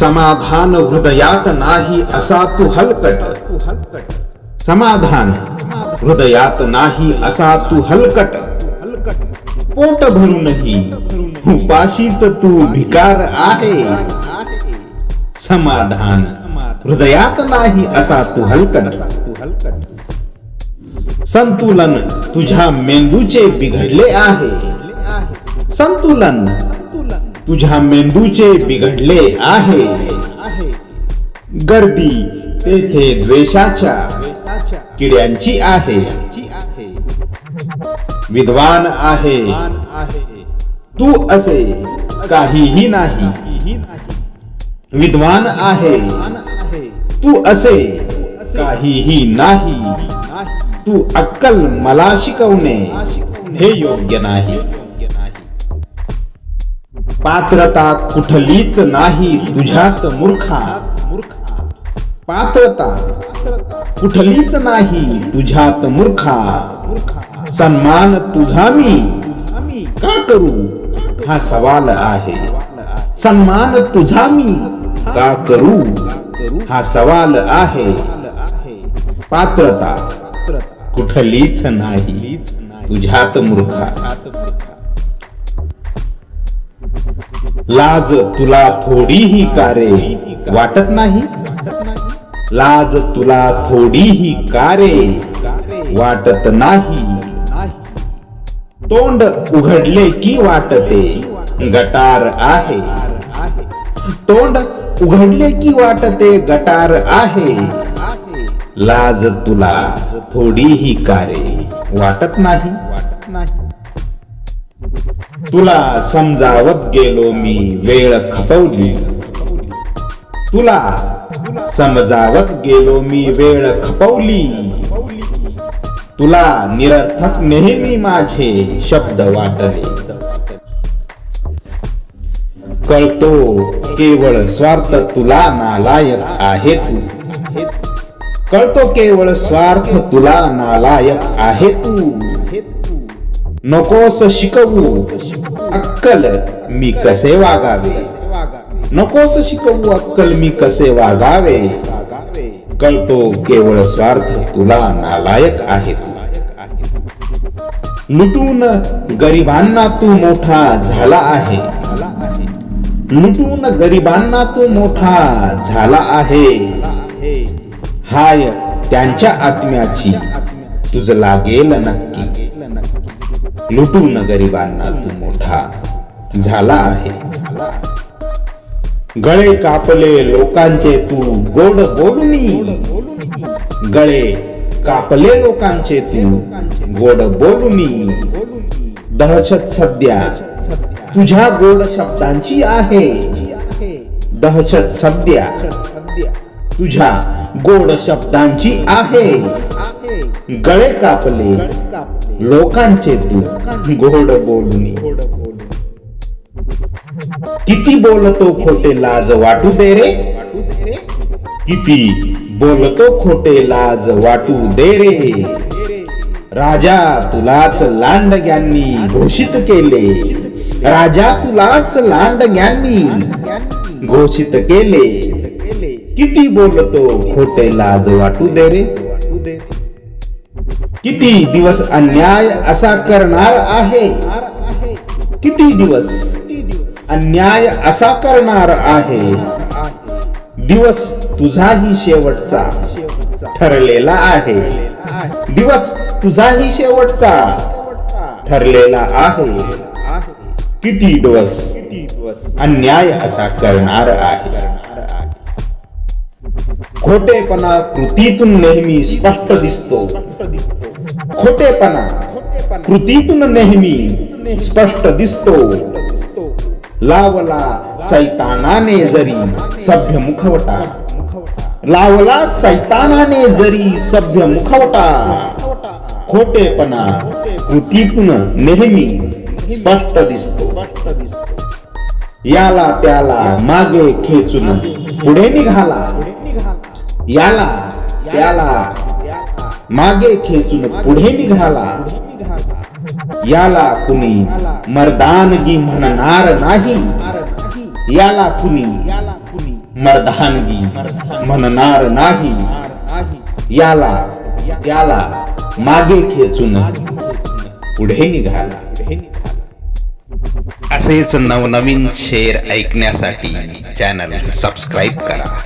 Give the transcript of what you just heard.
समाधान हृदयात नाही असा तू हलकट. समाधान हृदयात नाही असा तू हलकट. पोट भरूनही उपाशीच तू भिकार आहे. समाधान हृदयात नाही असा तू हलकट. संतुलन तुझ्या मेंदूचे बिघडले आहे. संतुलन तुझ्या मेंदूचे बिघडले आहे. गर्दी तेथे द्वेषाच्या किड्यांची आहे. विद्वान आहे. तू असे काहीही नाही. विद्वान आहे. तू असे काहीही नाही. तू अक्कल मला शिकवणे. हे योग्य नाही. पात्रता कुठलीच नाही तुझ्यात मूर्खा. पात्रता कुठलीच नाही तुझ्यात मूर्खा. सन्मान तुझा मी. का करू? हा सवाल आहे. सन्मान तुझा मी. का करू? हा सवाल आहे. पात्रता कुठलीच नाही तुझ्यात मूर्खा. लाज तुला थोडीही कारे वाटत नाही? लाज तुला थोडीही कारे वाटत नाही? तोंड उघडले की वाटते? गटार आहे. तोंड उघडले की वाटते? गटार आहे. लाज तुला थोडीही कारे वाटत नाही? वाटत नाही तुला समजावत गेलो मी वेळ खपवली. तुला समजावत गेलो मी वेळ खपवली. तुला निरर्थक नेहमी माझे शब्द वाटले. कळतो केवळ स्वार्थ तुला नालायक आहे तू. कळतो केवळ स्वार्थ तुला नालायक आहे तू. नकोस शिकवू. अक्कल मी कसे वागावे? नकोस शिकवू अक्कल मी कसे वागावे? कळतो केवळ स्वार्थ तुला नालायक आहे तू. लुटून गरिबांना तू मोठा झाला आहे. लुटून गरिबांना तू मोठा झाला आहे. हाय त्यांच्या आत्म्याची तुझ लागेल नक्की. लुटून गरिबांना तू मोठा झाला आहे. गळे कापले लोकांचे तू गोड बोलणी. गळे कापले लोकांचे तू गोड बोलणी. दहशत सध्या तुझ्या गोड शब्दांची आहे. दहशत सध्या तुझ्या गोड शब्दांची आहे. गळे कापले लोकांचे दुःख गोड बोलूनी किती बोलतो खोटे लाज वाटू दे रे? किती बोलतो खोटे लाज वाटू दे रे? राजा तुलाच लांडग्यांनी घोषित केले. राजा तुलाच लांडग्यांनी घोषित केले. किती बोलतो खोटे लाज वाटू दे रे? वाटू दे किती दिवस अन्याय असा करणार आहे? किती दिवस अन्याय असा करणार आहे? दिवस तुझाही शेवटचा ठरलेला आहे. दिवस तुझाही शेवटचा ठरलेला आहे. किती दिवस अन्याय असा करणार आहे? खोटेपणा कृतीतून नेहमी स्पष्ट दिसतो. खोटेपणा. कृतीतून नेहमी स्पष्ट दिसतो. लावला सैतानाने जरी सभ्य मुखवटा. लावला सैतानाने जरी सभ्य मुखवटा. खोटेपणा कृतीतून नेहमी स्पष्ट दिसतो. याला त्याला मागे खेचून पुढे निघाला. याला त्याला मागे खेचून पुढे निघाला. याला कुणी मर्दानगी म्हणणार नाही. याला कुणी मर्दानगी म्हणणार नाही. याला त्याला मागे खेचून पुढे निघाला. असेच नवनवीन शेर ऐकण्यासाठी चॅनल सबस्क्राईब करा.